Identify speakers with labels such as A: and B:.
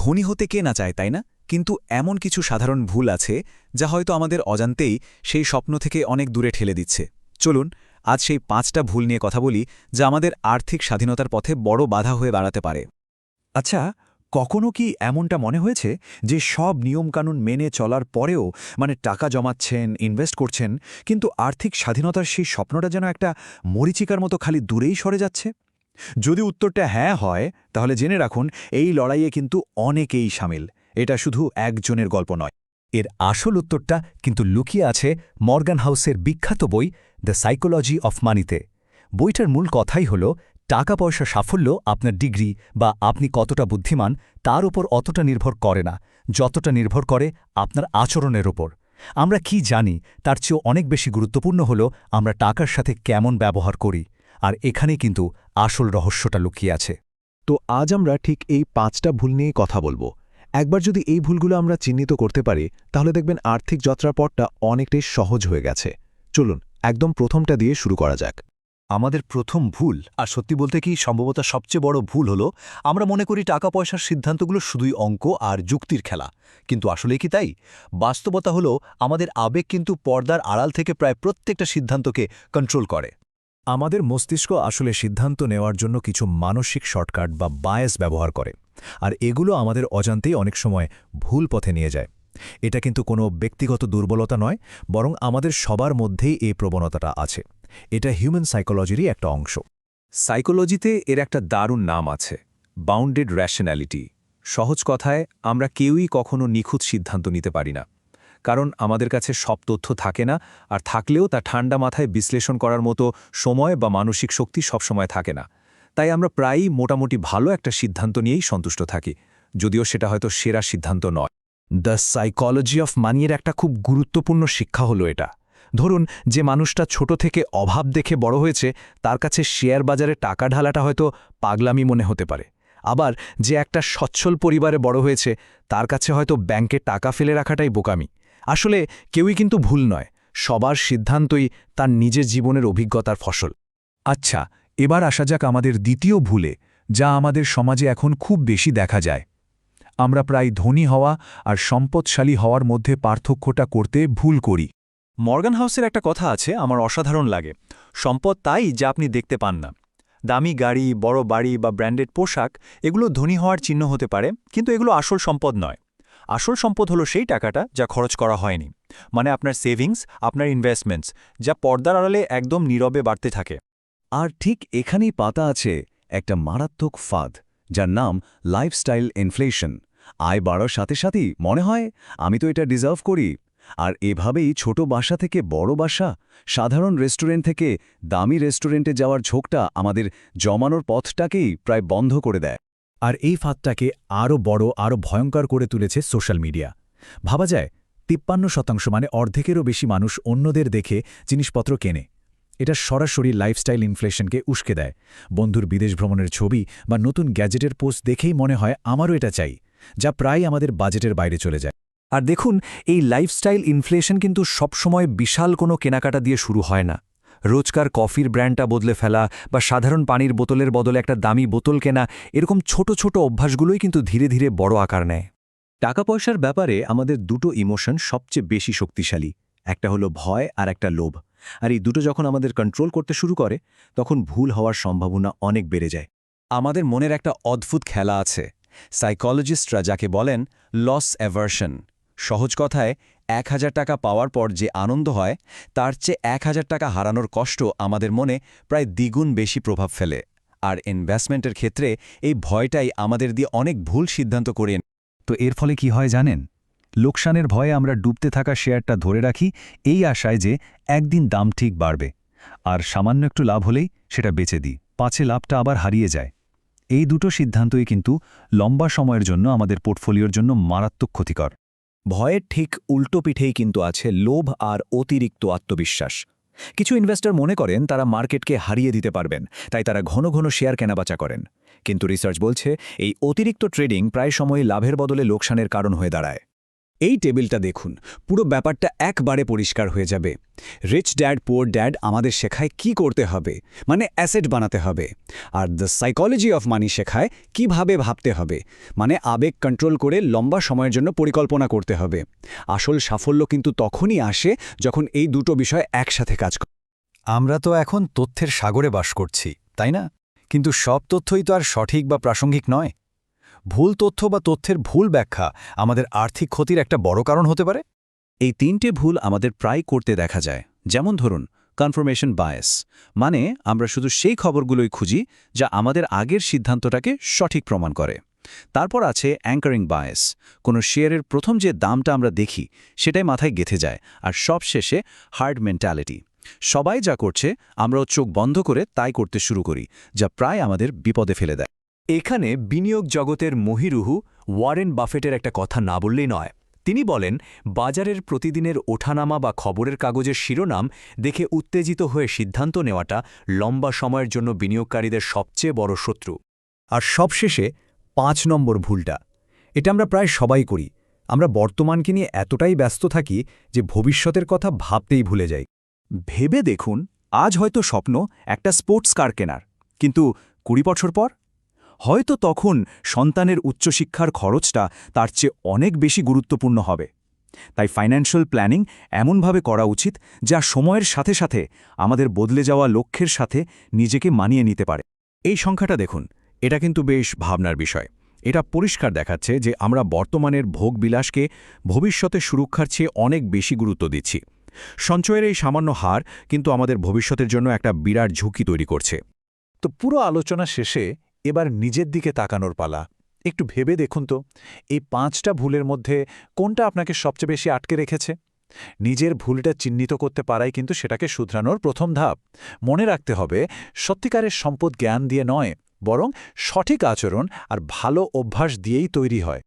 A: ধনী হতে কে না চায়, তাই না? কিন্তু এমন কিছু সাধারণ ভুল আছে যা হয়তো আমাদের অজান্তেই সেই স্বপ্ন থেকে অনেক দূরে ঠেলে দিচ্ছে। চলুন, আজ সেই পাঁচটা ভুল নিয়ে কথা বলি যা আমাদের আর্থিক স্বাধীনতার পথে বড় বাধা হয়ে বাড়াতে পারে।
B: আচ্ছা কখনো কি এমনটা মনে হয়েছে যে সব নিয়মকানুন মেনে চলার পরেও মানে টাকা জমাচ্ছেন, ইনভেস্ট করছেন, কিন্তু আর্থিক স্বাধীনতার সেই স্বপ্নটা যেন একটা মরিচিকার মতো খালি দূরেই সরে যাচ্ছে? যদি উত্তরটা হ্যাঁ হয়, তাহলে জেনে রাখুন, এই লড়াইয়ে কিন্তু অনেকেই সামিল। এটা শুধু একজনের গল্প নয়।
C: এর আসল উত্তরটা কিন্তু লুকিয়ে আছে মর্গান হাউসের বিখ্যাত বই দ্য সাইকোলজি অফ মানিতে। বইটার মূল কথাই হল টাকা পয়সা সাফল্য আপনার ডিগ্রি বা আপনি কতটা বুদ্ধিমান, তার উপর অতটা নির্ভর করে না। যতটা নির্ভর করে আপনার আচরণের ওপর আমরা কি জানি, তার চেয়েও অনেক বেশি গুরুত্বপূর্ণ হল আমরা টাকার সাথে কেমন ব্যবহার করি। আর এখানেই কিন্তু আসল রহস্যটা লুকিয়ে আছে।
D: তো আজ আমরা ঠিক এই পাঁচটা ভুল নিয়েই কথা বলব। একবার যদি এই ভুলগুলো আমরা চিহ্নিত করতে পারি, তাহলে দেখবেন আর্থিক যাত্রাপথটা অনেকটাই সহজ হয়ে গেছে। চলুন, একদম প্রথমটা দিয়ে শুরু করা যাক।
C: আমাদের প্রথম ভুল, আর সত্যি বলতে কি সম্ভবত সবচেয়ে বড় ভুল হলো, আমরা মনে করি টাকা পয়সার সিদ্ধান্তগুলো শুধুই অঙ্ক আর যুক্তির খেলা। কিন্তু আসলে কি তাই? বাস্তবতা হলো, আমাদের আবেগ কিন্তু পর্দার আড়াল থেকে প্রায় প্রত্যেকটা সিদ্ধান্তকে কন্ট্রোল করে। আমাদের মস্তিষ্ক আসলে সিদ্ধান্ত নেওয়ার জন্য কিছু মানসিক শর্টকাট বা বায়াস ব্যবহার করে, আর এগুলো আমাদের অজান্তেই অনেক সময় ভুল পথে নিয়ে যায়। এটা কিন্তু কোনো ব্যক্তিগত দুর্বলতা নয়, বরং আমাদের সবার মধ্যেই এই প্রবণতাটা আছে। এটা হিউম্যান সাইকোলজিরই একটা অংশ।
B: সাইকোলজিতে এর একটা দারুণ নাম আছে বাউন্ডেড র্যাশনালিটি সহজ কথায়, আমরা কেউই কখনো নিখুঁত সিদ্ধান্ত নিতে পারি না। কারণ আমাদের কাছে সব তথ্য থাকে না, আর থাকলেও তা ঠান্ডা মাথায় বিশ্লেষণ করার মতো সময় বা মানসিক শক্তি সবসময় থাকে না। তাই আমরা প্রায়ই মোটামুটি ভালো একটা সিদ্ধান্ত নিয়েই সন্তুষ্ট থাকি, যদিও সেটা হয়তো সেরা সিদ্ধান্ত নয়।
C: দ্য সাইকোলজি অফ মানিয়ের একটা খুব গুরুত্বপূর্ণ শিক্ষা হলো এটা। ধরুন, যে মানুষটা ছোট থেকে অভাব দেখে বড় হয়েছে, তার কাছে শেয়ার বাজারে টাকা ঢালাটা হয়তো পাগলামি মনে হতে পারে। আবার যে একটা সচ্ছল পরিবারে বড় হয়েছে, তার কাছে হয়তো ব্যাংকে টাকা ফেলে রাখাটাই বোকামি। আসলে কেউই কিন্তু ভুল নয়, সবার সিদ্ধান্তই তার নিজের জীবনের অভিজ্ঞতার ফসল।
B: আচ্ছা এবার আসা যাক আমাদের দ্বিতীয় ভুলে, যা আমাদের সমাজে এখন খুব বেশি দেখা যায়। আমরা প্রায় ধনী হওয়া আর সম্পদশালী হওয়ার মধ্যে পার্থক্যটা করতে ভুল করি।
A: মর্গান হাউসের একটা কথা আছে, আমার অসাধারণ লাগে। সম্পদ তাই যা আপনি দেখতে পান না। দামি গাড়ি, বড় বাড়ি বা ব্র্যান্ডেড পোশাক, এগুলো ধনী হওয়ার চিহ্ন হতে পারে, কিন্তু এগুলো আসল সম্পদ নয়। আসল সম্পদ হলো সেই টাকাটা যা খরচ করা হয়নি মানে আপনার সেভিংস, আপনার ইনভেস্টমেন্টস যা পর্দার আড়ালে একদম নীরবে বাড়তে থাকে।
C: আর ঠিক এখানেই পাতা আছে একটা মারাত্মক ফাঁদ, যার নাম লাইফস্টাইল ইনফ্লেশন আয় বাড়ার সাথে সাথেই মনে হয় আমি তো এটা ডিজার্ভ করি। আর এভাবেই ছোট বাসা থেকে বড় বাসা, সাধারণ রেস্টুরেন্ট থেকে দামি রেস্টুরেন্টে যাওয়ার ঝোঁকটা আমাদের জমানোর পথটাকেই প্রায় বন্ধ করে দেয়। আর এই ফাঁদটাকে আরও বড়, আরও ভয়ঙ্কর করে তুলেছে সোশ্যাল মিডিয়া। ভাবা যায়, তিপ্পান্ন শতাংশ মানে অর্ধেকেরও বেশি মানুষ অন্যদের দেখে জিনিসপত্র কেনে। এটা সরাসরি লাইফস্টাইল ইনফ্লেশনকে উস্কে দেয়। বন্ধুর বিদেশ ভ্রমণের ছবি বা নতুন গ্যাজেটের পোস্ট দেখেই মনে হয় আমারও এটা চাই, যা প্রায় আমাদের বাজেটের বাইরে চলে যায়। আর দেখুন, এই লাইফস্টাইল ইনফ্লেশন কিন্তু সবসময় বিশাল কোনো কেনাকাটা দিয়ে শুরু হয় না। রোজকার কফির ব্র্যান্ডটা বদলে ফেলা বা সাধারণ পানির বোতলের বদলে একটা দামি বোতল কেনা, এরকম ছোট ছোট অভ্যাসগুলোই কিন্তু ধীরে ধীরে বড় আকার নেয়। টাকা পয়সার ব্যাপারে আমাদের দুটো ইমোশন সবচেয়ে বেশি শক্তিশালী, একটা হলো ভয় আর একটা লোভ। আর এই দুটো যখন আমাদের কন্ট্রোল করতে শুরু করে, তখন ভুল হওয়ার সম্ভাবনা অনেক বেড়ে যায়।
B: আমাদের মনের একটা অদ্ভুত খেলা আছে। সাইকোলজিস্টরা যাকে বলেন লস অ্যাভার্শন সহজ কথায় এক হাজার টাকা পাওয়ার পর যে আনন্দ হয়, তার চেয়ে এক হাজার টাকা হারানোর কষ্ট আমাদের মনে প্রায় দ্বিগুণ বেশি প্রভাব ফেলে। আর ইনভেস্টমেন্টের ক্ষেত্রে এই ভয়টাই আমাদের দিয়ে অনেক ভুল সিদ্ধান্ত করিয়ে
C: তো এর ফলে কি হয় জানেন? লোকসানের ভয়ে আমরা ডুবতে থাকা শেয়ারটা ধরে রাখি এই আশায় যে একদিন দাম ঠিক বাড়বে। আর সামান্য একটু লাভ হলেই সেটা বেচে দিই। পাছে লাভটা আবার হারিয়ে যায়। এই দুটো সিদ্ধান্তই কিন্তু লম্বা সময়ের জন্য আমাদের পোর্টফোলিওর জন্য মারাত্মক ক্ষতিকর।
B: ভয়ের ঠিক উল্টো পিঠেই কিন্তু আছে লোভ আর অতিরিক্ত আত্মবিশ্বাস। কিছু ইনভেস্টর মনে করেন তারা মার্কেটকে হারিয়ে দিতে পারবেন, তাই তারা ঘন ঘন শেয়ার কেনাবেচা করেন। কিন্তু রিসার্চ বলছে, এই অতিরিক্ত ট্রেডিং প্রায় সময় লাভের বদলে লোকসানের কারণ হয়ে দাঁড়ায়।
E: এই টেবিলটা দেখুন, পুরো ব্যাপারটা একবারে পরিষ্কার হয়ে যাবে। রিচ ড্যাড পোর ড্যাড আমাদের শেখায় কি করতে হবে মানে অ্যাসেট বানাতে হবে। আর দ্য সাইকোলজি অফ মানি শেখায় কীভাবে ভাবতে হবে মানে আবেগ কন্ট্রোল করে লম্বা সময়ের জন্য পরিকল্পনা করতে হবে। আসল সাফল্য কিন্তু তখনই আসে যখন এই দুটো বিষয় একসাথে কাজ করে
B: আমরা তো এখন তথ্যের সাগরে বাস করছি, তাই না? কিন্তু সব তথ্যই তো আর সঠিক বা প্রাসঙ্গিক নয়। ভুল তথ্য বা তথ্যের ভুল ব্যাখ্যা আমাদের আর্থিক ক্ষতির একটা বড় কারণ হতে পারে?
C: এই তিনটে ভুল আমাদের প্রায় করতে দেখা যায়। যেমন ধরুন কনফার্মেশন বায়াস মানে আমরা শুধু সেই খবরগুলোই খুঁজি যা আমাদের আগের সিদ্ধান্তটাকে সঠিক প্রমাণ করে। তারপর আছে অ্যাঙ্কারিং বায়াস কোনো শেয়ারের প্রথম যে দামটা আমরা দেখি সেটাই মাথায় গেথে যায় আর সব শেষে হার্ড মেন্টালিটি সবাই যা করছে আমরাও চোখ বন্ধ করে তাই করতে শুরু করি, যা প্রায় আমাদের বিপদে ফেলে দেয়।
A: এখানে বিনিয়োগ জগতের মহিরুহু ওয়ারেন বাফেটের একটা কথা না বললেই নয়। তিনি বলেন, বাজারের প্রতিদিনের ওঠানামা বা খবরের কাগজের শিরোনাম দেখে উত্তেজিত হয়ে সিদ্ধান্ত নেওয়াটা লম্বা সময়ের জন্য বিনিয়োগকারীদের সবচেয়ে বড় শত্রু।
B: আর সবশেষে পাঁচ নম্বর ভুলটা। এটা আমরা প্রায় সবাই করি। আমরা বর্তমানকে নিয়ে এতটাই ব্যস্ত থাকি যে ভবিষ্যতের কথা ভাবতেই ভুলে যাই। ভেবে দেখুন, আজ হয়তো স্বপ্ন একটা স্পোর্টস কার কেনার। কিন্তু কুড়ি বছর পর হয়তো তখন সন্তানের উচ্চশিক্ষার খরচটা তার চেয়ে অনেক বেশি গুরুত্বপূর্ণ হবে। তাই ফাইন্যান্সিয়াল প্ল্যানিং এমনভাবে করা উচিত যা সময়ের সাথে সাথে আমাদের বদলে যাওয়া লক্ষ্যের সাথে নিজেকে মানিয়ে নিতে পারে। এই সংখ্যাটা দেখুন, এটা কিন্তু বেশ ভাবনার বিষয়। এটা পরিষ্কার দেখাচ্ছে যে আমরা বর্তমানের ভোগবিলাসকে ভবিষ্যতে সুরক্ষার চেয়ে অনেক বেশি গুরুত্ব দিচ্ছি। সঞ্চয়ের এই সামান্য হার কিন্তু আমাদের ভবিষ্যতের জন্য একটা বিরাট ঝুঁকি তৈরি করছে। তো পুরো আলোচনা শেষে এবার নিজের দিকে তাকানোর পালা। একটু ভেবে দেখুন তো, এই পাঁচটা ভুলের মধ্যে কোনটা আপনাকে সবচেয়ে বেশি আটকে রেখেছে? নিজের ভুলটা চিহ্নিত করতে পারাই কিন্তু সেটাকে শুধরানোর প্রথম ধাপ। মনে রাখতে হবে, সত্যিকারের সম্পদ জ্ঞান দিয়ে নয়, বরং সঠিক আচরণ আর ভালো অভ্যাস দিয়েই তৈরি হয়।